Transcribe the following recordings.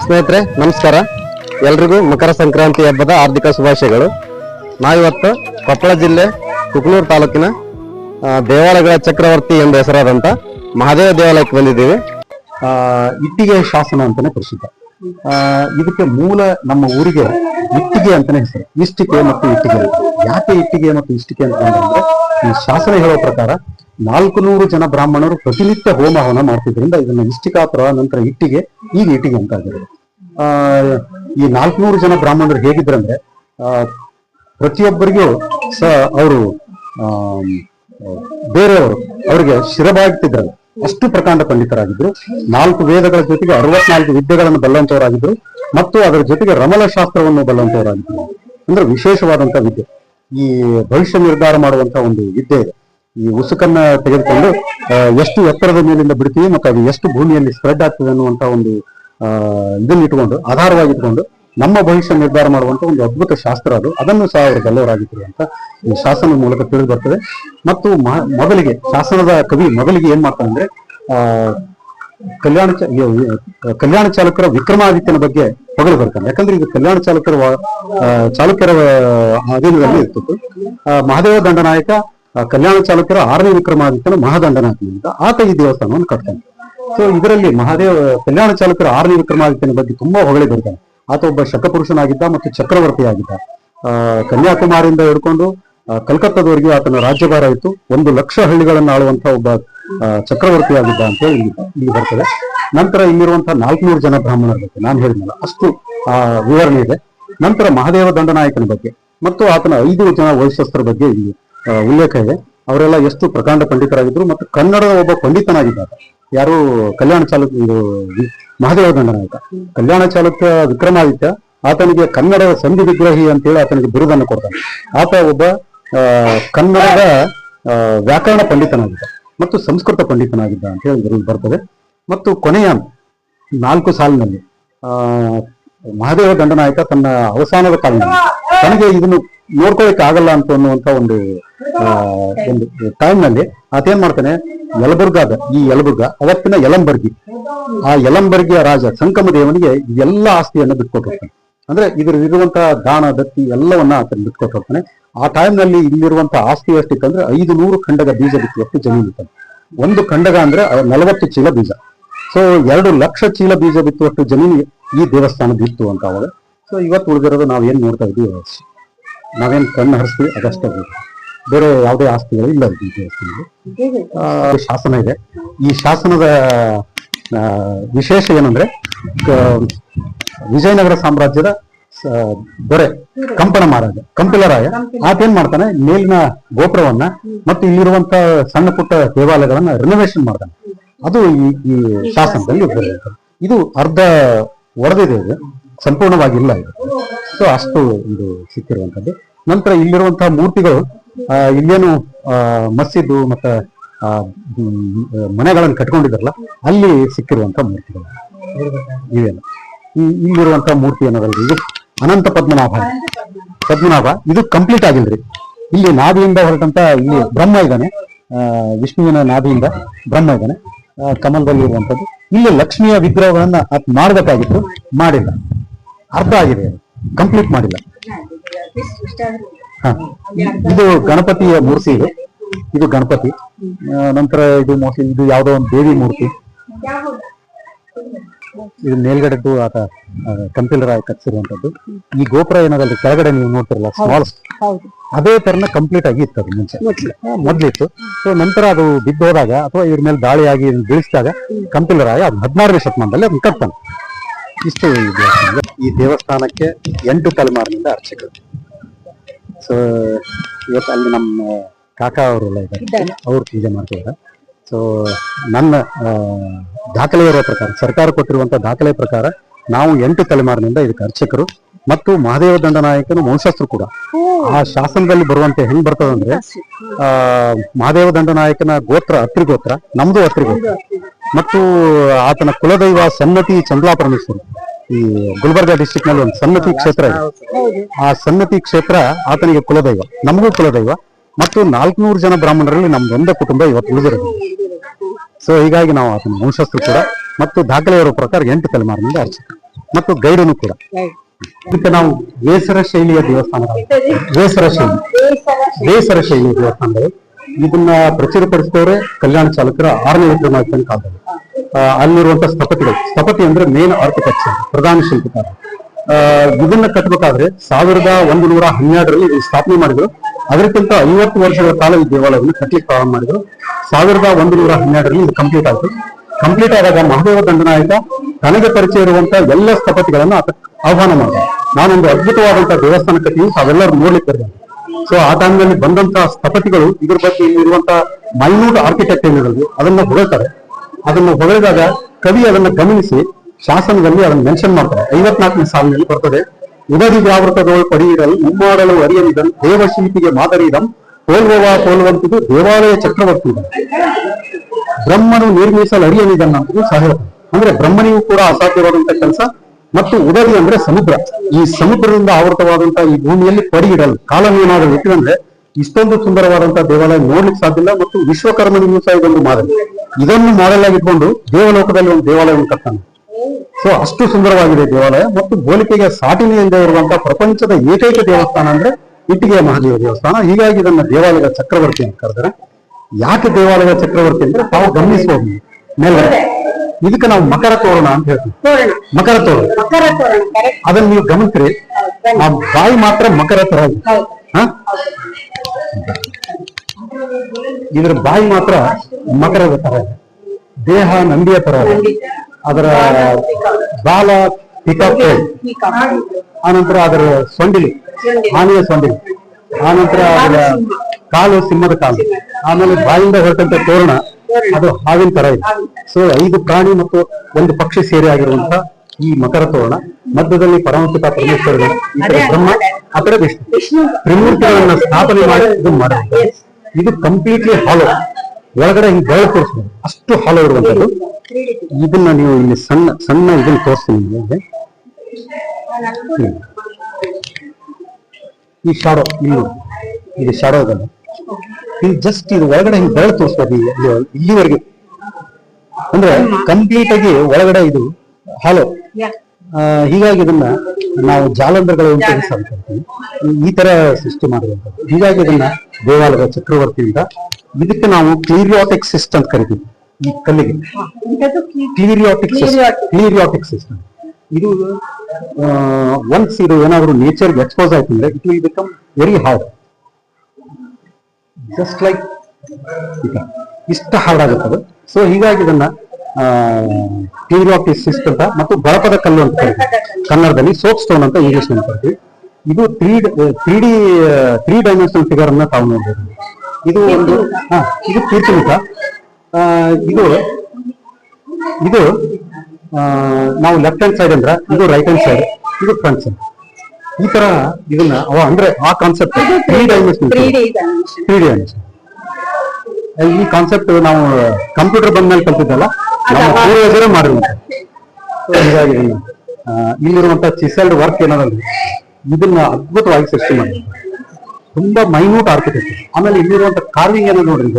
ಸ್ನೇಹಿತರೆ, ನಮಸ್ಕಾರ. ಎಲ್ರಿಗೂ ಮಕರ ಸಂಕ್ರಾಂತಿ ಹಬ್ಬದ ಹಾರ್ದಿಕ ಶುಭಾಶಯಗಳು. ನಾವಿವತ್ತು ಕೊಪ್ಪಳ ಜಿಲ್ಲೆ ಕುಕ್ನೂರು ತಾಲೂಕಿನ ದೇವಾಲಯಗಳ ಚಕ್ರವರ್ತಿ ಎಂಬ ಹೆಸರಾದಂಥ ಮಹಾದೇವ ದೇವಾಲಯಕ್ಕೆ ಬಂದಿದ್ದೀವಿ. ಇಟ್ಟಿಗೆ ಶಾಸನ ಅಂತಾನೆ ಪ್ರಸಿದ್ಧ ಇದಕ್ಕೆ ಮೂಲ ನಮ್ಮ ಊರಿಗೆ ಇಟ್ಟಿಗೆ ಅಂತಾನೆ ಹೆಸರು. ಇಷ್ಟಿಕೆ ಮತ್ತು ಇಟ್ಟಿಗೆ ಯಾಕೆ ಇಟ್ಟಿಗೆ ಮತ್ತು ಇಷ್ಟಿಕೆ ಅಂತ ಅಂದ್ರೆ ಈ ಶಾಸನ ಹೇಳೋ ಪ್ರಕಾರ ನಾಲ್ಕು ನೂರು ಜನ ಬ್ರಾಹ್ಮಣರು ಪ್ರತಿನಿತ್ಯ ಹೋಮ ಹವನ ಮಾಡ್ತಿದ್ರಿಂದ ಇದನ್ನ ಇಷ್ಟಿಕಾಪುರ ನಂತರ ಇಟ್ಟಿಗೆ ಈಗ ಇಟ್ಟಿಗೆ ಅಂತ ಆಗಿದೆ ಆ, ಈ ನಾಲ್ಕುನೂರು ಜನ ಬ್ರಾಹ್ಮಣರು ಹೇಗಿದ್ರಂದ್ರೆ, ಆ, ಪ್ರತಿಯೊಬ್ಬರಿಗೂ ಸ ಅವರು ಬೇರೆಯವರು ಅವರಿಗೆ ಶಿರಬಾಗ್ತಿದ್ರಲ್ಲ ಅಷ್ಟು ಪ್ರಕಾಂಡ ಪಂಡಿತರಾಗಿದ್ರು. ನಾಲ್ಕು ವೇದಗಳ ಜೊತೆಗೆ ಅರವತ್ನಾಲ್ಕು ವಿದ್ಯೆಗಳನ್ನು ಬಲ್ಲಂತವರಾಗಿದ್ರು ಮತ್ತು ಅದರ ಜೊತೆಗೆ ರಮಲ ಶಾಸ್ತ್ರವನ್ನು ಬಲ್ಲಂತವರಾಗಿದ್ರು ಅಂದ್ರೆ ವಿಶೇಷವಾದಂತಹ ವಿದ್ಯೆ. ಈ ಭವಿಷ್ಯ ನಿರ್ಧಾರ ಮಾಡುವಂತಹ ಒಂದು ವಿದ್ಯೆ ಇದೆ. ಈ ಉಸುಕನ್ನ ತೆಗೆದುಕೊಂಡು ಎಷ್ಟು ಎತ್ತರದ ಮೇಲಿಂದ ಬಿಡ್ತೀವಿ ಮತ್ತು ಅದು ಎಷ್ಟು ಭೂಮಿಯಲ್ಲಿ ಸ್ಪ್ರೆಡ್ ಆಗ್ತದೆ ಅನ್ನುವಂತ ಒಂದು ಇದನ್ನು ಇಟ್ಕೊಂಡು ಆಧಾರವಾಗಿ ಇಟ್ಕೊಂಡು ನಮ್ಮ ಭವಿಷ್ಯ ನಿರ್ಧಾರ ಮಾಡುವಂತ ಒಂದು ಅದ್ಭುತ ಶಾಸ್ತ್ರ ಅದು. ಅದನ್ನು ಸಹ ಅವರು ಬಲ್ಲವರಾಗಿದ್ರು ಅಂತ ಈ ಶಾಸನದ ಮೂಲಕ ತಿಳಿದು ಬರ್ತದೆ. ಮತ್ತು ಮೊದಲಿಗೆ ಶಾಸನದ ಕವಿ ಮೊದಲಿಗೆ ಏನ್ ಮಾಡ್ತಾನೆ ಅಂದ್ರೆ ಕಲ್ಯಾಣ ಕಲ್ಯಾಣ ಚಾಲಕರ ವಿಕ್ರಮಾದಿತ್ಯನ ಬಗ್ಗೆ ಹೊಗಳು ಬರ್ತಾನೆ. ಯಾಕಂದ್ರೆ ಇದು ಕಲ್ಯಾಣ ಚಾಲುಕ್ಯರ ಆ, ಅಧೀನದಲ್ಲಿ ಇರ್ತಿತ್ತು. ಮಹಾದೇವ ದಂಡನಾಯಕ ಕಲ್ಯಾಣ ಚಾಲುಕ್ಯರ ಆರನೇ ವಿಕ್ರಮಾದಿತ್ಯನ ಮಹಾದಂಡನಾಯಕನಿಂದ ಆತ ಈ ದೇವಸ್ಥಾನವನ್ನು ಕಟ್ತಾನೆ ಸೊ ಇದರಲ್ಲಿ ಮಹಾದೇವ ಕಲ್ಯಾಣ ಚಾಲಕರ ಆರನೇ ವಿಕ್ರಮಾದಿತ್ಯನ ಬಗ್ಗೆ ತುಂಬಾ ಹೊಗಳಿ ಬರ್ತಾನೆ ಆತ ಒಬ್ಬ ಶಕಪುರುಷನಾಗಿದ್ದ ಮತ್ತು ಚಕ್ರವರ್ತಿ ಆಗಿದ್ದ ಆ, ಕನ್ಯಾಕುಮಾರಿಯಿಂದ ಹಿಡ್ಕೊಂಡು ಕಲ್ಕತ್ತಾದವರೆಗೂ ಆತನ ರಾಜ್ಯಭಾರ ಇತ್ತು. ಒಂದು ಲಕ್ಷ ಹಳ್ಳಿಗಳನ್ನು ಆಳುವಂತಹ ಒಬ್ಬ ಚಕ್ರವರ್ತಿಯಾಗಿದ್ದ ಅಂತ ಹೇಳಿ ಇಲ್ಲಿ ಬರ್ತದೆ. ನಂತರ ಇಲ್ಲಿರುವಂತಹ ನಾಲ್ಕುನೂರು ಜನ ಬ್ರಾಹ್ಮಣರ ಬಗ್ಗೆ ನಾನು ಹೇಳಿದ್ನಲ್ಲ ಅಷ್ಟು ಆ ವಿವರಣೆ ಇದೆ. ನಂತರ ಮಹಾದೇವ ದಂಡನಾಯಕನ ಬಗ್ಗೆ ಮತ್ತು ಆತನ ಐದು ಜನ ವೈಶಸ್ತ್ರ ಬಗ್ಗೆ ಇಲ್ಲಿ ಉಲ್ಲೇಖ ಇದೆ. ಅವರೆಲ್ಲ ಎಷ್ಟು ಪ್ರಕಾಂಡ ಪಂಡಿತರಾಗಿದ್ರು ಮತ್ತು ಕನ್ನಡದ ಒಬ್ಬ ಪಂಡಿತನಾಗಿದ್ದಾರೆ. ಯಾರು ಕಲ್ಯಾಣ ಚಾಲುಕ್ಯ ಇದು ಮಹಾದೇವ ದಂಡನಾಯಕ ಕಲ್ಯಾಣ ಚಾಲುಕ್ಯ ವಿಕ್ರಮಾದಿತ್ಯ, ಆತನಿಗೆ ಕನ್ನಡದ ಸಂಧಿ ವಿಗ್ರಹಿ ಅಂತೇಳಿ ಆತನಿಗೆ ಬಿರುದನ್ನು ಕೊಡ್ತಾನೆ ಆತ ಒಬ್ಬ ಕನ್ನಡದ ವ್ಯಾಕರಣ ಪಂಡಿತನಾಗಿದ್ದ ಮತ್ತು ಸಂಸ್ಕೃತ ಪಂಡಿತನಾಗಿದ್ದ ಅಂತ ಹೇಳಿ ಇದರಲ್ಲಿ ಬರ್ತದೆ. ಮತ್ತು ಕೊನೆಯ ನಾಲ್ಕು ಸಾಲಿನಲ್ಲಿ ಮಹಾದೇವ ದಂಡನಾಯಕ ತನ್ನ ಅವಸಾನದ ಕಾಲದಲ್ಲಿ. ತನಗೆ ಇದನ್ನು ನೋಡ್ಕೊಳ್ಳಿಕ್ಕೆ ಆಗಲ್ಲ ಅಂತ ಅನ್ನುವಂತ ಒಂದು ಒಂದು ಟೈಮ್ನಲ್ಲಿ ಅದೇನ್ ಮಾಡ್ತಾನೆ, ಯಲಬುರ್ಗಾದ ಈ ಯಲಬುರ್ಗ, ಅವತ್ತಿನ ಯಲಂಬರ್ಗಿ, ಆ ಯಲಂಬರ್ಗಿಯ ರಾಜ ಸಂಕಮ ದೇವನಿಗೆ ಎಲ್ಲ ಆಸ್ತಿಯನ್ನು ಬಿಟ್ಕೊಟ್ಟಿರ್ತಾನೆ ಅಂದ್ರೆ ಇರುವಂತಹ ದಾನ, ದತ್ತಿ ಎಲ್ಲವನ್ನ ಆತನ ಬಿಟ್ಕೊಟ್ಟಿರ್ತಾನೆ ಆ ಟೈಮ್ನಲ್ಲಿ ಇಲ್ಲಿರುವಂತಹ ಆಸ್ತಿ ಎಷ್ಟಿತ್ತಂದ್ರೆ ಐದು ನೂರು ಖಂಡಗ ಬೀಜ ಬಿತ್ತುವಷ್ಟು ಜಮೀನು ಇತ್ತು. ಒಂದು ಖಂಡಗ ಅಂದ್ರೆ ನಲವತ್ತು ಚೀಲ ಬೀಜ. ಸೊ ಎರಡು ಲಕ್ಷ ಚೀಲ ಬೀಜ ಬಿತ್ತುವಷ್ಟು ಜಮೀನು ಈ ದೇವಸ್ಥಾನದ ಇತ್ತು ಅಂತ ಅವಾಗ ಸೊ ಇವತ್ತು ಉಳಿದಿರೋದು ನಾವು ಏನ್ ನೋಡ್ತಾ ಇದೀವಿ. ನಾವೇನ್ ಕಣ್ಣು ಹರಿಸ್ತೀವಿ ಅದಷ್ಟೇ. ಬೇರೆ. ಯಾವುದೇ ಆಸ್ತಿಗಳು ಇಲ್ಲ ದೇವಸ್ಥಾನದಲ್ಲಿ ಶಾಸನ ಇದೆ. ಈ ಶಾಸನದ ವಿಶೇಷ ಏನಂದ್ರೆ ವಿಜಯನಗರ ಸಾಮ್ರಾಜ್ಯದ ದೊರೆ, ಕಂಪನ ಮಹಾರಾಜ, ಕಂಪಿಲರಾಯ. ಆತೇನ್ ಮಾಡ್ತಾನೆ? ಮೇಲಿನ ಗೋಪುರವನ್ನ ಮತ್ತು ಇಲ್ಲಿರುವಂತ ಸಣ್ಣ ಪುಟ್ಟ ದೇವಾಲಯಗಳನ್ನ ರಿನೋವೇಷನ್ ಮಾಡ್ತಾನೆ. ಅದು ಈ ಶಾಸನದಲ್ಲಿ. ಇದು. ಅರ್ಧ ಒಡೆದಿದೆ ಇದು. ಸಂಪೂರ್ಣವಾಗಿಲ್ಲ ಇದು. ಸೊ ಅಷ್ಟು ಇದು ಸಿಕ್ಕಿರುವಂತದ್ದು ನಂತರ ಇಲ್ಲಿರುವಂತಹ ಮೂರ್ತಿಗಳು ಆ, ಇಲ್ಲೇನು ಆ, ಮಸ್ಜಿದ್ದು ಮತ್ತ ಮನೆಗಳನ್ನು ಕಟ್ಕೊಂಡಿದಾರಲ್ಲ ಅಲ್ಲಿ ಸಿಕ್ಕಿರುವಂತಹ ಮೂರ್ತಿಗಳು. ಇವೆಲ್ಲ. ಇಲ್ಲಿರುವಂತಹ ಇಲ್ಲಿರುವಂತ ಮೂರ್ತಿ ಏನದಲ್ರಿ ಇದು ಅನಂತ ಪದ್ಮನಾಭ. ಪದ್ಮನಾಭ ಇದು ಕಂಪ್ಲೀಟ್ ಆಗಿಲ್ರಿ. ಇಲ್ಲಿ ನಾಭಿಯಿಂದ ಹೊರಟಂತ ಇಲ್ಲಿ ಬ್ರಹ್ಮ ಇದ್ದಾನೆ. ವಿಷ್ಣುವಿನ ನಾಭಿಯಿಂದ ಬ್ರಹ್ಮ ಇದ್ದಾನೆ. ಕಮಲದಲ್ಲಿ ಇರುವಂತದ್ದು ಇಲ್ಲಿ ಲಕ್ಷ್ಮಿಯ ವಿಗ್ರಹಗಳನ್ನ ಮಾಡ್ಬೇಕಾಗಿತ್ತು ಮಾಡಿಲ್ಲ. ಅರ್ಥ ಆಗಿದೆ. ಕಂಪ್ಲೀಟ್ ಮಾಡಿಲ್ಲ. ಹ. ಇದು ಗಣಪತಿಯ ಮೂರ್ತಿ ಇದು. ಇದು ಗಣಪತಿ. ನಂತರ ಇದು ಮೋಸ್ಟ್ಲಿ ಇದು ಯಾವುದೋ ಒಂದು ದೇವಿ ಮೂರ್ತಿ. ಇದು ಮೇಲ್ಗಡೆದ್ದು ಆತ ಕಂಪಿಲರಾಯ ಕಟ್ಸಿರುವಂತದ್ದು ಈ ಗೋಪುರ ಏನದಲ್ರಿ ಕೆಳಗಡೆ ನೀವು ನೋಡ್ತಿರಲ್ಲ ಸ್ಮಾಲ್ ಅದೇ ತರನ ಕಂಪ್ಲೀಟ್ ಆಗಿ ಇತ್ತು ಅದು ಮುಂಚೆ. ಮೊದ್ಲಿತ್ತು. ಸೊ ನಂತರ ಅದು ಬಿದ್ದೋದಾಗ ಅಥವಾ ಇವ್ರ ಮೇಲೆ ದಾಳಿಯಾಗಿ ಆಗಿ ಬೀಳಿಸಿದಾಗ ಕಂಪಿಲರಾಯ ಅದು ಹದಿನಾರನೇ ಶತಮಾನದಲ್ಲಿ ಅದನ್ನ ಕಟ್ತಾನೆ. ಇಷ್ಟು ಈ ದೇವಸ್ಥಾನ ಈ ದೇವಸ್ಥಾನಕ್ಕೆ ಎಂಟು ತಲೆಮಾರಿನಿಂದ ಅರ್ಚಕರು. ಸೊ ಇವತ್ತು ಅಲ್ಲಿ ನಮ್ಮ ಕಾಕಾ ಅವರೆಲ್ಲ ಇದ್ದಾರೆ. ಅವ್ರು ಪೂಜೆ ಮಾಡ್ತಿದ್ದಾರೆ. ಸೊ ನನ್ನ ದಾಖಲೆ ಇರೋ ಪ್ರಕಾರ ಸರ್ಕಾರ ಕೊಟ್ಟಿರುವಂತ ದಾಖಲೆ ಪ್ರಕಾರ ನಾವು ಎಂಟು ತಲೆಮಾರಿನಿಂದ ಇದಕ್ಕೆ ಅರ್ಚಕರು ಮತ್ತು ಮಹಾದೇವ ದಂಡನಾಯಕನ ವಂಶಸ್ಥರು ಕೂಡ. ಆ ಶಾಸನದಲ್ಲಿ ಬರುವಂತೆ ಹೆಂಗ್ ಬರ್ತದಂದ್ರೆ ಆ ಮಹಾದೇವ ದಂಡನಾಯಕನ ಗೋತ್ರ ಅತ್ರಿ ಗೋತ್ರ ನಮ್ದು ಅತ್ರಿ ಗೋತ್ರ. ಮತ್ತು ಆತನ ಕುಲದೈವ ಸನ್ನತಿ ಚಂದ್ಲಾಪರಮೇಶ್ವರಿ ಈ ಗುಲ್ಬರ್ಗಾ ಡಿಸ್ಟಿಕ್ನಲ್ಲಿ ಒಂದು ಸನ್ನತಿ ಕ್ಷೇತ್ರ ಇದೆ. ಆ ಸನ್ನತಿ ಕ್ಷೇತ್ರ ಆತನಿಗೆ ಕುಲದೈವ ನಮಗೂ ಕುಲದೈವ ಮತ್ತು ನಾಲ್ಕುನೂರು ಜನ ಬ್ರಾಹ್ಮಣರಲ್ಲಿ ನಮ್ದೊಂದೇ ಕುಟುಂಬ ಇವತ್ತು ಉಳಿದಿರೋದು. ಸೊ ಹೀಗಾಗಿ ನಾವು ಆತನ ವಂಶಸ್ಥರು ಕೂಡ ಮತ್ತು ದಾಖಲೆಯವರ ಇರೋ ಪ್ರಕಾರ ಎಂಟು ತಲೆಮಾರಿನಿಂದ ಅರ್ಚಕ ಮತ್ತು ಗೈಡನು ಕೂಡ. ಇದಕ್ಕೆ ನಾವು ಬೇಸರ ಶೈಲಿಯ ದೇವಸ್ಥಾನ ಬೇಸರ ಶೈಲಿ. ಬೇಸರ ಶೈಲಿಯ ದೇವಸ್ಥಾನಗಳು. ಇದನ್ನ ಪ್ರಚುರಪಡಿಸಿದವರೇ ಕಲ್ಯಾಣ ಚಾಲಕರ ಆರನೇ ವಿಕ್ರಮಾದಿತ್ಯನ ಕಾಲದಲ್ಲಿ. ಅಲ್ಲಿರುವಂತಹ ಅಲ್ಲಿರುವಂತ ಸ್ಥಪತಿಗಳು. ಸ್ಥಪತಿ ಅಂದ್ರೆ ಮೇನ್ ಆರ್ಕಿಟೆಕ್ಚರ್ ಪ್ರಧಾನ ಶಿಲ್ಪಕಾರ. ಇದನ್ನ ಕಟ್ಟಬೇಕಾದ್ರೆ ಸಾವಿರದ ಒಂದು ನೂರ ಹನ್ನೆರಡರಲ್ಲಿ ಇದು ಸ್ಥಾಪನೆ ಮಾಡಿದ್ರು. ಅದಕ್ಕಿಂತ ಐವತ್ತು ವರ್ಷಗಳ ಕಾಲ ಈ ದೇವಾಲಯವನ್ನು ಕಟ್ಟಲಿಕ್ಕೆ ಪ್ರಾರಂಭ ಮಾಡಿದ್ರು. ಸಾವಿರದ ಒಂದು ನೂರ ಹನ್ನೆರಡರಲ್ಲಿ ಇದು ಕಂಪ್ಲೀಟ್ ಆಯ್ತು. ಕಂಪ್ಲೀಟ್ ಆದಾಗ ಮಹಾದೇವ ದಂಡನಾಯಕ ತನಗೆ ಪರಿಚಯ ಇರುವಂತಹ ಎಲ್ಲ ಸ್ಥಪತಿಗಳನ್ನ ಆತ ಆಹ್ವಾನ ಮಾಡಿದೆ. ನಾನೊಂದು ಅದ್ಭುತವಾದಂತಹ ದೇವಸ್ಥಾನ ಕಟ್ಟಿ ಅವೆಲ್ಲರೂ ನೋಡ್ಲಿಕ್ಕೆ ಬರ್ತಾರೆ ಸೊ ಆ ಟೈಮ್ನಲ್ಲಿ ಬಂದಂತ ಸ್ಥಪತಿಗಳು, ಇದ್ರ ಬಗ್ಗೆ ಇರುವಂತಹ ಮೈನ್ಯೂಟ್ ಆರ್ಕಿಟೆಕ್ಟ್ ಏನಿರೋದು, ಅದನ್ನ ಹೊಗಳ್ತಾರೆ. ಅದನ್ನ ಹೊಗಳಿದಾಗ ಕವಿ ಅದನ್ನ ಗಮನಿಸಿ, ಶಾಸನದಲ್ಲಿ ಅದನ್ನ ಮೆನ್ಷನ್ ಮಾಡ್ತಾರೆ. ಐವತ್ನಾಲ್ಕನೇ ಸಾಲಿನಲ್ಲಿ ಬರ್ತದೆ. ಉದರಿ ವ್ಯಾವೃತದೊಳು ಪಡೆಯಿರಲು ಮುಮ್ಮಾಡಲು ಅರಿಯಲಿದನ್ ದೇವಶಿಲ್ಪಿಗೆ ಮಾದರಿಯಿದಂ ಹೋಲ್ವಾ ಹೋಲುವಂಥದ್ದು ದೇವಾಲಯ ಚಕ್ರವರ್ತಿ ಇದೆ ಬ್ರಹ್ಮನು ನಿರ್ಮಿಸಲು ಅರಿಯಲಿದನ್ ಅಂತ ಸಹ. ಅಂದ್ರೆ ಬ್ರಹ್ಮನಿಗೂ ಕೂಡ ಅಸಾಧ್ಯವಾದಂತ ಕೆಲಸ ಮತ್ತು ಉದರಿ ಅಂದ್ರೆ ಸಮುದ್ರ. ಈ ಸಮುದ್ರದಿಂದ ಆವೃತವಾದಂತಹ ಈ ಭೂಮಿಯಲ್ಲಿ ಪಡಿಯಿಡಲು ಕಾಲನೇನಾದರೂ ಇಟ್ಟಿದಂದ್ರೆ ಇಷ್ಟೊಂದು ಸುಂದರವಾದಂತಹ ದೇವಾಲಯ ನೋಡ್ಲಿಕ್ಕೆ ಸಾಧ್ಯ ಮತ್ತು ವಿಶ್ವಕರ್ಮನಿಗೂ ಸಹ ಇದೊಂದು ಮಾದರಿ. ಇದನ್ನು ಮಾಡೆಲ್ ಆಗಿಟ್ಕೊಂಡು ದೇವಲೋಕದಲ್ಲಿ ಒಂದು ದೇವಾಲಯವನ್ನು ಕಟ್ತಾನೆ ಸೊ ಅಷ್ಟು ಸುಂದರವಾಗಿದೆ ದೇವಾಲಯ ಮತ್ತು ಹೋಲಿಕೆಗೆ ಎಂದೇ ಇರುವಂತಹ ಪ್ರಪಂಚದ ಏಕೈಕ ದೇವಸ್ಥಾನ ಅಂದ್ರೆ ಇಟ್ಟಿಗೆಯ ಮಹಾದೇವ ದೇವಸ್ಥಾನ. ಹೀಗಾಗಿ ಇದನ್ನ ದೇವಾಲಯದ ಚಕ್ರವರ್ತಿ ಅಂತ ಕರೆದ್ರೆ. ಯಾಕೆ ದೇವಾಲಯದ ಚಕ್ರವರ್ತಿ ಅಂದ್ರೆ ತಾವು ಗಮನಿಸಬಹುದು ಮೇಲ್ಗಡೆ. ಇದಕ್ಕೆ ನಾವು ಮಕರ ತೋರಣ ಅಂತ ಹೇಳ್ತೀವಿ. ತೋರಣ. ಮಕರ ತೋರಣ. ಮಕರ ತೋರಣ ಅದನ್ನ ನೀವು ಗಮನಿಸ್ರಿ. ಆ ಬಾಯಿ ಮಾತ್ರ ಮಕರ ತರ ಇದೆ. ಹೌದು. ಹ? ಇದ್ರ ಬಾಯಿ ಮಾತ್ರ ಮಕರದ ತರ ಇದೆ. ದೇಹ ನಂದಿಯ ತರ ಇದೆ. ಅದರ ಬಾಲ ಪಿಕಾಕೆ ಆನಂತರ ಅದರ ಸೊಂಡಿಲಿ. ಆನೆಯ ಸೊಂಡಿಲಿ. ಆನಂತರ ಅದರ ಕಾಲು ಸಿಂಹದ ಕಾಲು. ಆಮೇಲೆ ಬಾಯಿಂದ ಹೊರಟಂತ ತೋರಣ. ಅದು ಹಾವಿನ ತರ ಇದೆ. ಸೊ ಐದು ಪ್ರಾಣಿ ಮತ್ತು ಒಂದು ಪಕ್ಷಿ ಸೇರಿ ಆಗಿರುವಂತ ಈ ಮಕರ ತೋರಣ ಮಧ್ಯದಲ್ಲಿ ಪರಮಪಿತ ಪರಮೇಶ್ವರರು ಈ ಕಡೆ ಬ್ರಹ್ಮ ಆ ಕಡೆ ವಿಷ್ಣು. ತ್ರಿಮೂರ್ತಿಗಳನ್ನ ಸ್ಥಾಪನೆ ಮಾಡಿ ಇದು ಮಾಡಿದ್ದಾರೆ ಇದು ಕಂಪ್ಲೀಟ್ಲಿ ಹಾಲೋ ಒಳಗಡೆ ಹಿಂಗ್ ಬೆಳೆ ತೋರಿಸ್ಬೋದು ಅಷ್ಟು ಹಾಲೋ ಇರುವಂತದ್ದು ಇದನ್ನ ನೀವು ಇಲ್ಲಿ ಸಣ್ಣ ಸಣ್ಣ ಇದನ್ನ ತೋರಿಸ್ತೀನಿ ನಿಮಗೆ ಈ ಶಾಡೋ ಇಲ್ಲಿ. ಇದು ಶಾಡೋ ಇಲ್ಲಿ ಜಸ್ಟ್ ಇದು ಒಳಗಡೆ ಹಿಂಗ್ ಬೆಳೆ ತೋರಿಸ್ಬೋದು ಇಲ್ಲಿ- ಇಲ್ಲಿ- ಇಲ್ಲಿವರೆಗೆ. ಅಂದ್ರೆ ಕಂಪ್ಲೀಟ್ ಆಗಿ ಒಳಗಡೆ ಇದು ಹಲೋ ಹೀಗಾಗಿ ಇದನ್ನ ನಾವು ಜಾಲಂಧರ್ಗಳು ಅಂತ. ಈ ತರ ಸೃಷ್ಟಿ ಮಾಡುವಂತ ಹೀಗಾಗಿ ಇದನ್ನ ದೇವಾಲಯದ ಚಕ್ರವರ್ತಿಯಿಂದ ಇದಕ್ಕೆ ನಾವು ಕ್ಲೀರಿಯಾಟಿಕ್ ಸಿಸ್ಟಮ್ ಅಂತ ಕರಿತೀವಿ. ಈ ಕಲ್ಲಿಗೆ. ಕ್ಲೀರಿಯಾಟಿಕ್ ಕ್ಲೀರಿಯಾಟಿಕ್ ಸಿಸ್ಟಮ್ ಇದು ಒನ್ಸ್ ಇದು ಏನಾದ್ರು ನೇಚರ್ಗೆ ಎಕ್ಸ್ಪೋಸ್ ಆಯ್ತು ಅಂದ್ರೆ it will become very hard just like ಇಷ್ಟ ಅದು ಸೊ ಹೀಗಾಗಿ ಇದನ್ನ ಕ್ಲೀರಿಯಾಟಿಕ್ ಸಿಸ್ಟಮ್ ಅಂತ ಮತ್ತು ಬಳಪದ ಕಲ್ಲು ಅಂತ ಕನ್ನಡದಲ್ಲಿ ಸೋಪ್ ಸ್ಟೋನ್ ಅಂತ ಇಂಗ್ಲಿಷ್ ಅಂತ ಕರಿತೀವಿ. ಇದು three three D three dimensional figure ಅನ್ನ ತಾವು ನೋಡ್ಬೋದು. ಇದು ಒಂದು, ಹಾ, ಇದು ಕೀರ್ತಿಮುಖ. ಇದು ಇದು ನಾವು ಲೆಫ್ಟ್ ಹ್ಯಾಂಡ್ ಸೈಡ್ ಅಂದ್ರೆ ಇದು ರೈಟ್ ಹ್ಯಾಂಡ್ ಸೈಡ್ ಇದು ಫ್ರಂಟ್ ಸೈಡ್ ಈ ತರ ಇದನ್ನ ಅವ ಅಂದ್ರೆ ಆ concept three dimension three dimension ಈ ಕಾನ್ಸೆಪ್ಟ್ ನಾವು ಕಂಪ್ಯೂಟರ್ ಬಂದ ಮೇಲೆ ಕಲ್ತಿದ್ದಲ್ಲ ನಮ್ಮ ಪೂರ್ವಜರೇ ಮಾಡಿರುವಂತ. ಹೀಗಾಗಿ ಇಲ್ಲಿರುವಂತ ಚಿಸಲ್ಡ್ ವರ್ಕ್ ಏನಾದ್ರೆ ಇದನ್ನ ಅದ್ಭುತವಾಗಿ ಸೃಷ್ಟಿ ಮಾಡಿದ್ರು. ತುಂಬಾ ಮೈನ್ಯೂಟ್ ಆರ್ಕಿಟೆಕ್ಚರ್ ಆಮೇಲೆ ಇಲ್ಲಿರುವಂತ ಕಾರ್ವಿಂಗ್ ಏನೋ ನೋಡ್ರಿ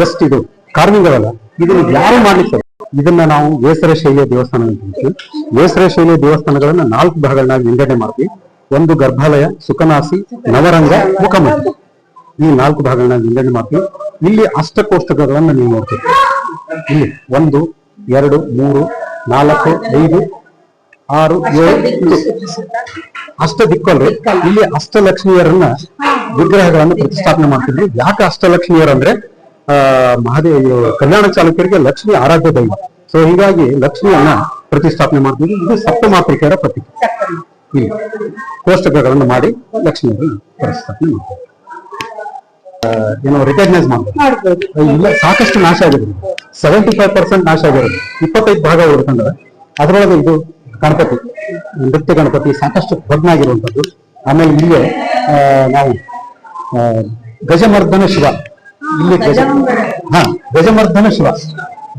ಜಸ್ಟ್ ಇದು ಕಾರ್ವಿಂಗ್ ಅದಲ್ಲ ಇದನ್ನ ಯಾರು ಮಾಡ್ಲಿಕ್ಕೆ ಇದನ್ನ ನಾವು ವೇಸರ ಶೈಲಿಯ ದೇವಸ್ಥಾನ ಅಂತ ಹೇಳ್ತೀವಿ ವೇಸರ ಶೈಲಿಯ ದೇವಸ್ಥಾನಗಳನ್ನ ನಾಲ್ಕು ಭಾಗಗಳನ್ನಾಗಿ ವಿಂಗಡಣೆ ಮಾಡ್ತೀವಿ. ಒಂದು ಗರ್ಭಾಲಯ, ಸುಖನಾಸಿ, ನವರಂಗ ಮುಖಮಂಡಿ ಈ ನಾಲ್ಕು ಭಾಗಗಳನ್ನ ವಿಂಗಡಣೆ ಮಾಡ್ತೀವಿ. ಇಲ್ಲಿ ಅಷ್ಟಕೋಷ್ಟಕಗಳನ್ನ ನೀವು ನೋಡ್ತೀವಿ ಇಲ್ಲಿ ಒಂದು, ಎರಡು, ಮೂರು, ನಾಲ್ಕು, ಐದು, ಆರು, ಏಳು. ಅಷ್ಟ ದಿಕ್ಕಲ್ರಿ. ಇಲ್ಲಿ ಅಷ್ಟಲಕ್ಷ್ಮಿಯರನ್ನ ವಿಗ್ರಹಗಳನ್ನ ಪ್ರತಿಷ್ಠಾಪನೆ ಮಾಡ್ತಿದ್ರು ಯಾಕೆ ಅಷ್ಟಲಕ್ಷ್ಮಿಯರ್ ಅಂದ್ರೆ, ಆ ಇವ್ರು ಕಲ್ಯಾಣ ಚಾಲುಕ್ಯರಿಗೆ ಲಕ್ಷ್ಮಿ ಆರಾಧ್ಯ ದೈವ. ಸೊ ಹೀಗಾಗಿ ಲಕ್ಷ್ಮಿಯನ್ನ ಪ್ರತಿಷ್ಠಾಪನೆ ಮಾಡ್ತೀವಿ ಇದು ಸಪ್ತಮಾತೃಕೆಯರ ಪ್ರತೀಕ. ಇಲ್ಲಿ ಕೋಷ್ಟಕಗಳನ್ನು ಮಾಡಿ ಲಕ್ಷ್ಮಿಯನ್ನು ಪ್ರತಿಷ್ಠಾಪನೆ ಮಾಡ್ತಾರೆ. ಏನೋ ರಿಕಗ್ನೈಸ್ ಮಾಡ್ತಾರೆ ಮಾಡ್ಬೋದು. ಇಲ್ಲ ಸಾಕಷ್ಟು ನಾಶ ಆಗಿದೆ. ಸೆವೆಂಟಿ ಫೈವ್ ಪರ್ಸೆಂಟ್ ನಾಶ ಆಗಿರೋದು ಇಪ್ಪತ್ತೈದು ಭಾಗ ಉಳ್ಕೊಂಡವೆ ಅದರೊಳಗೆ ಇದು ಗಣಪತಿ ನೃತ್ಯ ಗಣಪತಿ ಸಾಕಷ್ಟು ಭಗ್ನ ಆಗಿರುವಂಥದ್ದು ಆಮೇಲೆ ಇಲ್ಲಿ ನಾವು ಗಜಮರ್ಧನ ಶಿವ. ಇಲ್ಲಿ ಗಜ ಹಾ ಗಜಮರ್ಧನ ಶಿವ.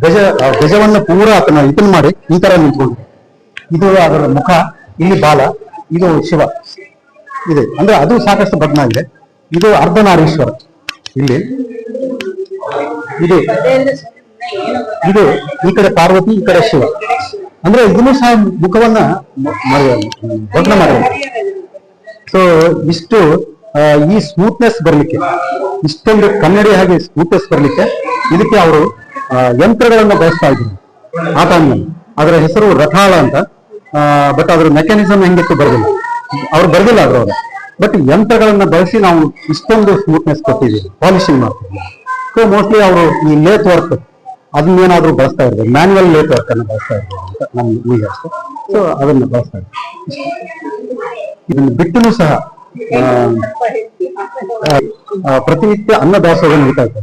ಗಜ ಗಜವನ್ನು ಗಜವನ್ನ ಪೂರ ಆತನ ಇದನ್ನ ಮಾಡಿ ಈ ತರ ನಿಂತ್ಕೊಂಡು ಇದು ಅದರ ಮುಖ. ಇಲ್ಲಿ ಬಾಲ, ಇದು ಶಿವ. ಇದೆ. ಅಂದ್ರೆ ಅದು ಸಾಕಷ್ಟು ಭಗ್ನ ಇದೆ. ಇದು ಅರ್ಧನಾರೀಶ್ವರ. ಇಲ್ಲಿ ಇದು. ಇದು. ಈ ಕಡೆ ಪಾರ್ವತಿ, ಈ ಕಡೆ ಶಿವ. ಅಂದ್ರೆ ಇದನ್ನು ಸಹ ಮುಖವನ್ನ ಭಗ್ನ ಮಾಡಿದ್ರು ಸೊ ಇಷ್ಟು ಈ ಸ್ಮೂತ್ನೆಸ್ ಬರ್ಲಿಕ್ಕೆ, ಇಷ್ಟೊಂದು ಕನ್ನಡಿ ಹಾಗೆ ಸ್ಮೂತ್ನೆಸ್ ಬರ್ಲಿಕ್ಕೆ ಇದಕ್ಕೆ ಅವರು ಯಂತ್ರಗಳನ್ನು ಬಳಸ್ತಾ ಇದ್ರು. ಆ ಅದರ ಹೆಸರು ರಥಾಳ ಅಂತ. ಬಟ್ ಅದ್ರ ಮೆಕ್ಯಾನಿಸಮ್ ಹೆಂಗಿತ್ತು ಬರಲಿಲ್ಲ. ಅವ್ರು ಬರ್ದಿಲ್ಲ ಅದ್ರೊಳಗೆ ಬಟ್ ಯಂತ್ರಗಳನ್ನ ಬಳಸಿ ನಾವು ಇಷ್ಟೊಂದು ಸ್ಮೂತ್ನೆಸ್ ಕೊಟ್ಟಿದ್ದೀವಿ ಪಾಲಿಶಿಂಗ್ ಮಾಡ್ತೀವಿ ಸೊ ಮೋಸ್ಟ್ಲಿ ಅವರು ಈ ಲೇತ್ ವರ್ಕ್ ಅದನ್ನೇನಾದ್ರೂ ಬಳಸ್ತಾ ಇರ್ಬೋದು ಮ್ಯಾನ್ಯಲ್ ಲೇತ್ ವರ್ಕ್ ಅನ್ನ ಬಳಸ್ತಾ ಇರ್ಬೋದು ಅಂತ ನಮ್ ಈಗ ಸೊ ಅದನ್ನ ಬಳಸ್ತಾ ಇರ್ಬೋದು ಇದನ್ನು ಬಿಟ್ಟನು ಸಹ ಪ್ರತಿನಿತ್ಯ ಅನ್ನ ದಾಸೋಹ ನಡೀತಾ ಇತ್ತು.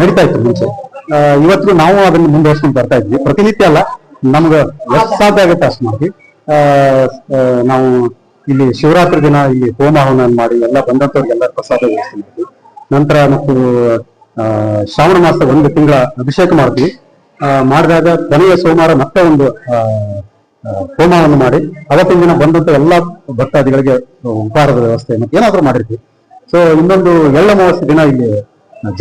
ನಡೀತಾ ಇತ್ತು ಮುಂಚೆ. ಇವತ್ತು ನಾವು ಅದನ್ನು ಮುಂದುವರ್ಸ್ಕೊಂಡು ಬರ್ತಾ ಇದ್ವಿ. ಪ್ರತಿನಿತ್ಯ ಅಲ್ಲ ನಮ್ಗೆ ಸಾಧ್ಯ ಆಗುತ್ತೆ ಅಷ್ಟು ನಾವು ಇಲ್ಲಿ ಶಿವರಾತ್ರಿ ದಿನ ಇಲ್ಲಿ ಹೋಮ ಹವನ ಮಾಡಿ ಎಲ್ಲ ಬಂದಂತವ್ರಿಗೆಲ್ಲ ಪ್ರಸಾದ ವ್ಯವಸ್ಥೆ ಮಾಡ್ತೀವಿ ನಂತರ ಮತ್ತು ಶ್ರಾವಣ ಮಾಸ ಒಂದು ತಿಂಗಳ ಅಭಿಷೇಕ ಮಾಡ್ತೀವಿ. ಮಾಡಿದಾಗ ಕೊನೆಯ ಸೋಮವಾರ ಮತ್ತೆ ಒಂದು ಹೋಮವನ್ನು ಮಾಡಿ ಅವತ್ತಿನ ದಿನ ಬಂದಂತ ಎಲ್ಲಾ ಭಕ್ತಾದಿಗಳಿಗೆ ಉಪಹಾರದ ವ್ಯವಸ್ಥೆ ಮತ್ತೆ ಏನಾದ್ರೂ ಮಾಡಿರ್ತೀವಿ. ಸೊ ಇನ್ನೊಂದು ಎಳ್ಳ ದಿನ ಇಲ್ಲಿ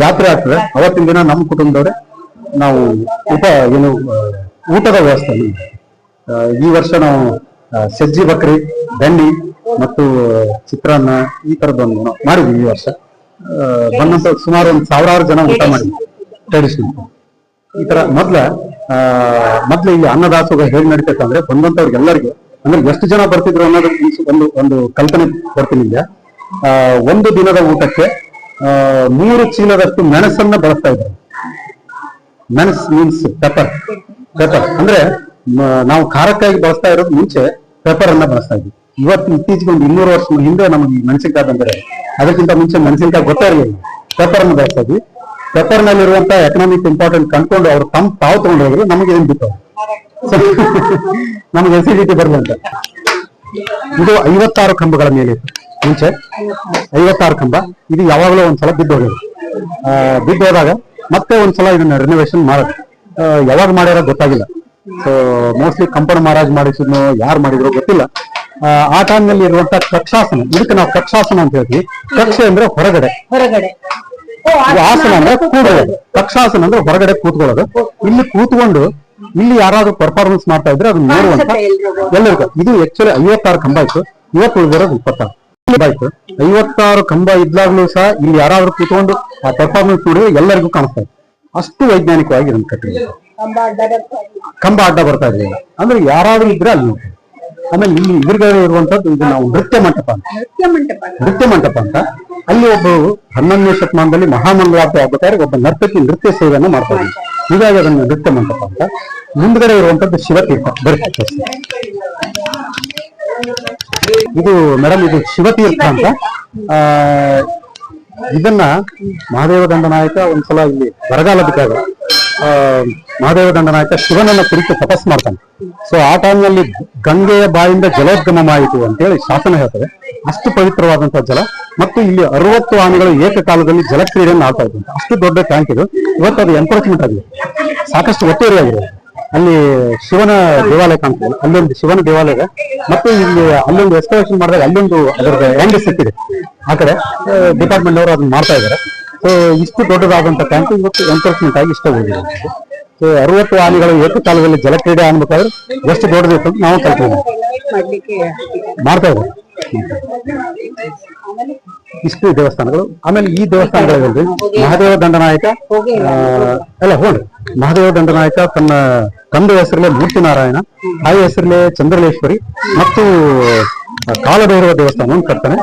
ಜಾತ್ರೆ ಆಗ್ತದೆ. ಅವತ್ತಿನ ದಿನ ನಮ್ಮ ಕುಟುಂಬದವ್ರೆ ನಾವು ಉಪ, ಏನು ಊಟದ ವ್ಯವಸ್ಥೆ ಈ ವರ್ಷ ನಾವು ಸಜ್ಜಿ ಬಕ್ರಿ, ಬೆಣ್ಣಿ ಮತ್ತು ಚಿತ್ರಾನ್ನ ಈ ತರದೊಂದು ಮಾಡಿದ್ವಿ ಈ ವರ್ಷ. ಬಂದಂತ ಸುಮಾರು ಒಂದು ಸಾವಿರಾರು ಜನ ಊಟ ಮಾಡಿದ್ವಿ ಟ್ರೆಡಿಷನಲ್ ಈ ತರ ಮೊದ್ಲ ಮೊದ್ಲು ಇಲ್ಲಿ ಅನ್ನದಾಸೋಗ ಹೇಗ್ ಬಂದಂತವ್ರಿಗೆ ಎಲ್ಲರಿಗೂ ಅಂದ್ರೆ ಎಷ್ಟು ಜನ ಬರ್ತಿದ್ರು ಅನ್ನೋದು ಒಂದು- ಒಂದು ಕಲ್ಪನೆ ಬರ್ತೀನಿ ಇಲ್ಲ ಒಂದು ದಿನದ ಊಟಕ್ಕೆ ಮೂರು ಚೀಲದಷ್ಟು ಮೆಣಸನ್ನ ಬಳಸ್ತಾ ಇದ್ರು. ಮೆಣಸ್ ಮೀನ್ಸ್ ಪೆಪರ್ ಪೆಪರ್ ಅಂದ್ರೆ ನಾವು ಖಾರಕ್ಕಾಗಿ ಬಳಸ್ತಾ ಇರೋದು ಮುಂಚೆ ಪೇಪರ್ ಅನ್ನ ಬಳಸ್ತಾ ಇದ್ವಿ. ಇವತ್ತು ಇತ್ತೀಚೆಗೆ ಒಂದು ಇನ್ನೂರು ವರ್ಷ ಹಿಂದೆ ನಮಗೆ ಮೆಣಸಿನಕಾಯಿ ಬಂದರೆ ಅದಕ್ಕಿಂತ ಮುಂಚೆ ಮೆಣಸಿನಕಾಯಿ ಗೊತ್ತಾ ಇರಲಿಲ್ಲ. ಪೇಪರ್ ಅನ್ನು ಬಳಸ್ತಾ ಇದ್ವಿ. ಪೇಪರ್ ನಲ್ಲಿರುವಂತ ಎಕನಾಮಿಕ್ ಇಂಪಾರ್ಟೆಂಟ್ ಕಂಡ್ಕೊಂಡು ಅವ್ರು ತಮ್ಮ ತಾವು ತಗೊಂಡು ನಮಗೆ ಏನ್ ಬಿಟ್ಟು ನಮಗೆ ಎಸಿಡಿಟಿ ಅಂತ ಇದು ಐವತ್ತಾರು ಕಂಬಗಳ ಮೇಲೆ ಮುಂಚೆ ಐವತ್ತಾರು ಕಂಬ. ಇದು ಯಾವಾಗಲೂ ಒಂದ್ಸಲ ಬಿದ್ದು ಹೋಗಿದೆ ಹೋದಾಗ ಮತ್ತೆ ಒಂದ್ಸಲ ಇದನ್ನ ರಿನೋವೇಷನ್ ಮಾಡೋದು ಯಾವಾಗ ಮಾಡ್ಯಾರ ಗೊತ್ತಾಗಿಲ್ಲ. ಸೊ ಮೋಸ್ಟ್ಲಿ ಕಂಪನ ಮಹಾರಾಜ್ ಮಾಡಿಸಿದ್ನು ಯಾರು ಮಾಡಿದ್ರು ಗೊತ್ತಿಲ್ಲ. ಆ, ಟೈಮ್ನಲ್ಲಿ ಇರುವಂತ ಕಕ್ಷಾಸನ ಇದಕ್ಕೆ ನಾವು ಕಕ್ಷಾಸನ ಅಂತ ಹೇಳ್ತೀವಿ. ಕಕ್ಷ ಅಂದ್ರೆ ಹೊರಗಡೆ. ಆಸನ ಅಂದ್ರೆ ಕೂತ್ಕೊಳ್ಳೋದು. ಕಕ್ಷಾಸನ ಅಂದ್ರೆ ಹೊರಗಡೆ ಕೂತ್ಕೊಳ್ಳೋದು. ಇಲ್ಲಿ ಕೂತ್ಕೊಂಡು ಇಲ್ಲಿ ಯಾರಾದ್ರೂ ಪರ್ಫಾರ್ಮೆನ್ಸ್ ಮಾಡ್ತಾ ಇದ್ರೆ ಅದನ್ನ ನೋಡುವಂತ ಎಲ್ಲರಿಗೂ ಇದು ಆಕ್ಚುಲಿ ಐವತ್ತಾರು ಕಂಬ ಇತ್ತು. ಇವತ್ತು ಉಳಿದಿರೋದು ಇಪ್ಪತ್ತಾರು. ಕಂಬ ಇತ್ತು. ಐವತ್ತಾರು ಕಂಬ ಇದ್ಲಾಗ್ಲೂ ಸಹ ಇಲ್ಲಿ ಯಾರಾದ್ರೂ ಕೂತ್ಕೊಂಡು ಆ ಪರ್ಫಾರ್ಮೆನ್ಸ್ ನೋಡಿದ್ರೆ ಎಲ್ಲರಿಗೂ ಕಾಣಿಸ್ತಾ ಇತ್ತು ಅಷ್ಟು ವೈಜ್ಞಾನಿಕವಾಗಿ ಇದನ್ನು ಕಟ್ಟಿದ್ರು ಕಂಬ ಅಡ್ಡ ಬರ್ತಾ ಇರಲಿಲ್ಲ ಅಂದ್ರೆ ಯಾರಾದ್ರೂ ಇದ್ರೆ ಅಲ್ಲಿ ನೋಡಿ. ಆಮೇಲೆ ಇಲ್ಲಿ ಎದುರುಗಡೆ ಇರುವಂತದ್ದು ಇದು ನಾವು ನೃತ್ಯ ಮಂಟಪ ಅಂತ. ನೃತ್ಯ ಮಂಟಪ ಅಂತ. ಅಲ್ಲಿ ಒಬ್ಬರು ಹನ್ನೊಂದನೇ ಶತಮಾನದಲ್ಲಿ ಮಹಾಮಂಗಳಾರತಿ ಆಗ್ಬೇಕಾದ್ರೆ ಒಬ್ಬ ನರ್ತಕಿ ನೃತ್ಯ ಸೇವೆಯನ್ನು ಮಾಡ್ತಾ ಇದ್ರು ಹೀಗಾಗಿ ಅದನ್ನ ನೃತ್ಯ ಮಂಟಪ ಅಂತ. ಮುಂದ್ಗಡೆ ಇರುವಂತದ್ದು ಶಿವತೀರ್ಥ ಬರುತ್ತೆ ಇದು ಮೇಡಮ್ ಇದು ಶಿವತೀರ್ಥ ಅಂತ. ಆ ಇದನ್ನ ಮಹಾದೇವ ದಂಡನಾಯಕ ಒಂದ್ಸಲ ಇಲ್ಲಿ ಬರಗಾಲ ಆ, ಮಹಾದೇವ ದಂಡನಾಯಕ ಶಿವನನ್ನ ಕುರಿತು ತಪಸ್ ಮಾಡ್ತಾನೆ. ಸೊ ಆ ಟೈಮ್ನಲ್ಲಿ ಗಂಗೆಯ ಬಾಯಿಂದ ಜಲೋದ್ಗಮವಾಯಿತು ಅಂತೇಳಿ ಶಾಸನ ಹೇಳ್ತದೆ ಅಷ್ಟು ಪವಿತ್ರವಾದಂತಹ ಜಲ. ಮತ್ತು ಇಲ್ಲಿ ಅರವತ್ತು ಆನೆಗಳು ಏಕಕಾಲದಲ್ಲಿ ಜಲಕ್ರೀಡೆಯನ್ನು ಆಡ್ತಾ ಇದ್ದಂತೆ. ಅಷ್ಟು ದೊಡ್ಡ ಟ್ಯಾಂಕ್ ಇದು. ಇವತ್ತು ಅದು ಎನ್ಕ್ರೋಚ್ಮೆಂಟ್ ಆಗಿದೆ. ಸಾಕಷ್ಟು ಒತ್ತುವರಿ ಆಗಿದೆ. ಅಲ್ಲಿ ಶಿವನ ದೇವಾಲಯ ಕಾಣ್ತದೆ. ಅಲ್ಲೊಂದು ಶಿವನ ದೇವಾಲಯ ಮತ್ತು ಮತ್ತೆ ಇಲ್ಲಿ ಅಲ್ಲೊಂದು ಎಕ್ಸ್ಕವೇಷನ್ ಮಾಡಿದಾಗ ಅಲ್ಲೊಂದು ಅದರ ಎಂಡ್ ಸಿಕ್ಕಿದೆ ಆ ಕಡೆ ಡಿಪಾರ್ಟ್ಮೆಂಟ್ ಅವರು ಅದನ್ನ ಮಾಡ್ತಾ ಇದ್ದಾರೆ. ಸೊ ಇಷ್ಟು ದೊಡ್ಡದಾದಂತ ಟ್ಯಾಂಕ್ ಇವತ್ತು ಎನ್ಕ್ರೋಚ್ಮೆಂಟ್ ಆಗಿ ಇಷ್ಟ ಹೋಗಿದೆ. ಸೊ ಅರವತ್ತು ಆನೆಗಳು ಏಕಕಾಲದಲ್ಲಿ ಜಲಕ್ರೀಡೆ ಅನ್ಬೇಕಾದ್ರೆ ಎಷ್ಟು ದೊಡ್ಡದಿತ್ತು ಅಂತ ನಾವು ಮಾಡ್ಲಿಕ್ಕೆ ಮಾಡ್ತಾ ಇದ್ದಾರೆ. ಇಷ್ಟು ದೇವಸ್ಥಾನಗಳು. ಆಮೇಲೆ ಈ ದೇವಸ್ಥಾನಗಳಲ್ಲಿ ಮಹಾದೇವ ದಂಡನಾಯಕ ಅಲ್ಲ ಹ್ಞೂ ಮಹಾದೇವ ದಂಡನಾಯಕ ತನ್ನ ತಂದೆ ಹೆಸರಲ್ಲೇ ಮೂರ್ತಿ ನಾರಾಯಣ ತಾಯಿ ಹೆಸರಲ್ಲೇ ಚಂದ್ರಲೇಶ್ವರಿ ಮತ್ತು ಕಾಲಭೈರವ ದೇವಸ್ಥಾನವನ್ನು ಕಟ್ತಾನೆ.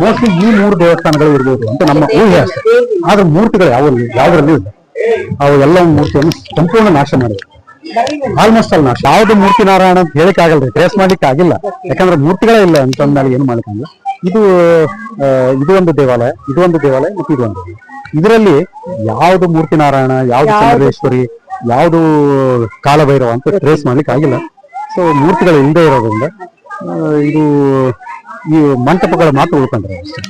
ಮೋಸ್ಟ್ಲಿ ಈ ಮೂರು ದೇವಸ್ಥಾನಗಳು ಇರ್ಬೋದು ಅಂತ ನಮ್ಮ ಊಹೆ ಅಷ್ಟೇ. ಆದ್ರೆ ಮೂರ್ತಿಗಳು ಯಾವ ಯಾವ್ದ್ರಲ್ಲಿ ಇಲ್ಲ. ಅವು ಎಲ್ಲ ಮೂರ್ತಿಯನ್ನು ಸಂಪೂರ್ಣ ನಾಶ ಮಾಡಿದ್ರು ಆಲ್ಮೋಸ್ಟ್ ಅಲ್ಲ ನಾಶ ಯಾವ್ದು ಮೂರ್ತಿ ನಾರಾಯಣ ಅಂತ ಹೇಳಕ್ ಆಗಲ್ರಿ ಟ್ರೇಸ್ ಮಾಡ್ಲಿಕ್ಕೆ ಆಗಿಲ್ಲ. ಯಾಕಂದ್ರೆ ಮೂರ್ತಿಗಳೇ ಇಲ್ಲ ಅಂತ ಅಂದಾಗ ಏನು ಮಾಡಕ್ಕಾಗಲ್ಲ ಇದು ಇದು ಒಂದು ದೇವಾಲಯ ಇದು ಒಂದು ದೇವಾಲಯ ಮತ್ತು ಇದು ಒಂದು ಇದರಲ್ಲಿ ಯಾವ್ದು ಮೂರ್ತಿ ನಾರಾಯಣ ಯಾವ್ದು ಚಂದ್ರೇಶ್ವರಿ ಯಾವ್ದು ಕಾಲಭೈರವ ಅಂತ ಟ್ರೇಸ್ ಮಾಡ್ಲಿಕ್ಕೆ ಆಗಿಲ್ಲ. ಸೊ ಮೂರ್ತಿಗಳು ಇಲ್ಲದೆ ಇರೋದ್ರಿಂದ ಆ, ಇದು ಈ ಮಂಟಪಗಳು ಮಾತ್ರ ಉಳ್ಕೊಂಡ್ರೆ ಅಷ್ಟೇ.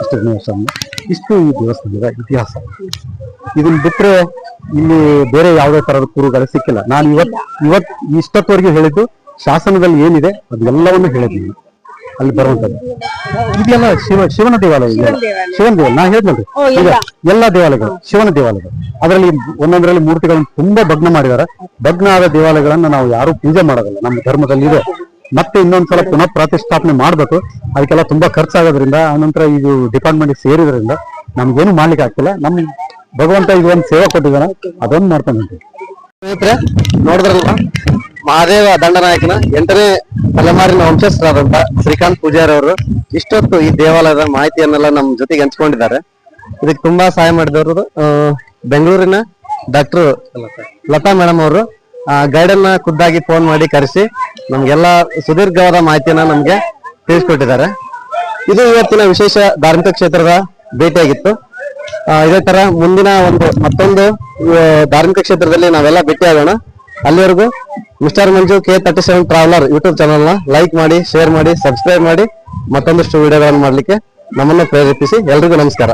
ಇಷ್ಟು ದೇವಸ್ಥಾನ ಇಷ್ಟು ಈ ದೇವಸ್ಥಾನದ ಇತಿಹಾಸ. ಇದನ್ನ ಬಿಟ್ರೆ ಇಲ್ಲಿ ಬೇರೆ ಯಾವುದೇ ತರದ ಕುರುಗಳು ಸಿಕ್ಕಿಲ್ಲ. ನಾನು ಇವತ್ ಇವತ್ ಇಷ್ಟತ್ವರೆಗೂ ಹೇಳಿದ್ದು ಶಾಸನದಲ್ಲಿ ಏನಿದೆ ಅದೆಲ್ಲವನ್ನು ಹೇಳಿದ್ದೀನಿ ಅಲ್ಲಿ ಬರುವಂತದ್ದು ಇದೆಲ್ಲ ಶಿವ ಶಿವನ ದೇವಾಲಯ ಶಿವನ ದೇವಾಲಯ. ನಾ ಓ, ಈಗ ಎಲ್ಲ. ಎಲ್ಲಾ ದೇವಾಲಯಗಳು ಶಿವನ ದೇವಾಲಯಗಳು. ಅದರಲ್ಲಿ ಒಂದೊಂದರಲ್ಲಿ ಮೂರ್ತಿಗಳನ್ನು ತುಂಬಾ ಭಗ್ನ ಮಾಡಿದ್ದಾರೆ. ಭಗ್ನ ಆದ ದೇವಾಲಯಗಳನ್ನ ನಾವು ಯಾರು ಪೂಜೆ ಮಾಡೋದಿಲ್ಲ ನಮ್ಮ ಧರ್ಮದಲ್ಲಿ ಇದೆ ಮತ್ತೆ ಇನ್ನೊಂದ್ಸಲ ಪುನಃ ಪ್ರತಿಷ್ಠಾಪನೆ ಮಾಡ್ಬೇಕು. ಅದಕ್ಕೆಲ್ಲ ತುಂಬಾ ಖರ್ಚಾಗೋದ್ರಿಂದ ಆನಂತರ ಇದು ಡಿಪಾರ್ಟ್ಮೆಂಟ್ ಸೇರಿದ್ರಿಂದ ನಮ್ಗೇನು ಮಾಡ್ಲಿಕ್ಕೆ ಆಗ್ತಿಲ್ಲ. ನಮ್ ಭಗವಂತ ಇದು ಒಂದು ಸೇವೆ ಕೊಟ್ಟಿದ್ದಾನೆ. ಅದೊಂದು ಮಾಡ್ತಾನೆ ಸ್ನೇಹಿತರೆ, ನೋಡಿದ್ರಲ್ವಾ? ಮಹಾದೇವ ದಂಡನಾಯಕನ ಎಂಟನೇ ತಲೆಮಾರಿನ ವಂಶಸ್ಥರಾದಂತ ಶ್ರೀಕಾಂತ್ ಪೂಜಾರಿ ಅವರು ಇಷ್ಟೊತ್ತು ಈ ದೇವಾಲಯದ ಮಾಹಿತಿಯನ್ನೆಲ್ಲ ನಮ್ಮ ಜೊತೆಗೆ ಹಂಚ್ಕೊಂಡಿದ್ದಾರೆ. ಇದಕ್ಕೆ ತುಂಬಾ ಸಹಾಯ ಮಾಡಿದವರು ಬೆಂಗಳೂರಿನ ಡಾಕ್ಟರ್ ಲತಾ ಮೇಡಮ್ ಅವರು. ಗೈಡ್ ಅನ್ನ ಖುದ್ದಾಗಿ ಫೋನ್ ಮಾಡಿ ಕರೆಸಿ ನಮ್ಗೆಲ್ಲ ಸುದೀರ್ಘವಾದ ಮಾಹಿತಿಯನ್ನ ನಮ್ಗೆ ತಿಳಿಸ್ಕೊಟ್ಟಿದ್ದಾರೆ. ಇದು ಇವತ್ತಿನ ವಿಶೇಷ ಧಾರ್ಮಿಕ ಕ್ಷೇತ್ರದ ಭೇಟಿಯಾಗಿತ್ತು. ಇದೇ ತರ ಮುಂದಿನ ಒಂದು ಮತ್ತೊಂದು ಧಾರ್ಮಿಕ ಕ್ಷೇತ್ರದಲ್ಲಿ ನಾವೆಲ್ಲ ಭೇಟಿಯಾಗೋಣ ಅಲ್ಲಿವರೆಗೂ mister Manju K thirty seven traveller YouTube ಚಾನಲ್ನ ಲೈಕ್ ಮಾಡಿ ಶೇರ್ ಮಾಡಿ ಸಬ್ಸ್ಕ್ರೈಬ್ ಮಾಡಿ ಮತ್ತೊಂದಷ್ಟು ವಿಡಿಯೋಗಳನ್ನು ಮಾಡಲಿಕ್ಕೆ ನಮ್ಮನ್ನು ಪ್ರೇರೇಪಿಸಿ ಎಲ್ರಿಗೂ ನಮಸ್ಕಾರ.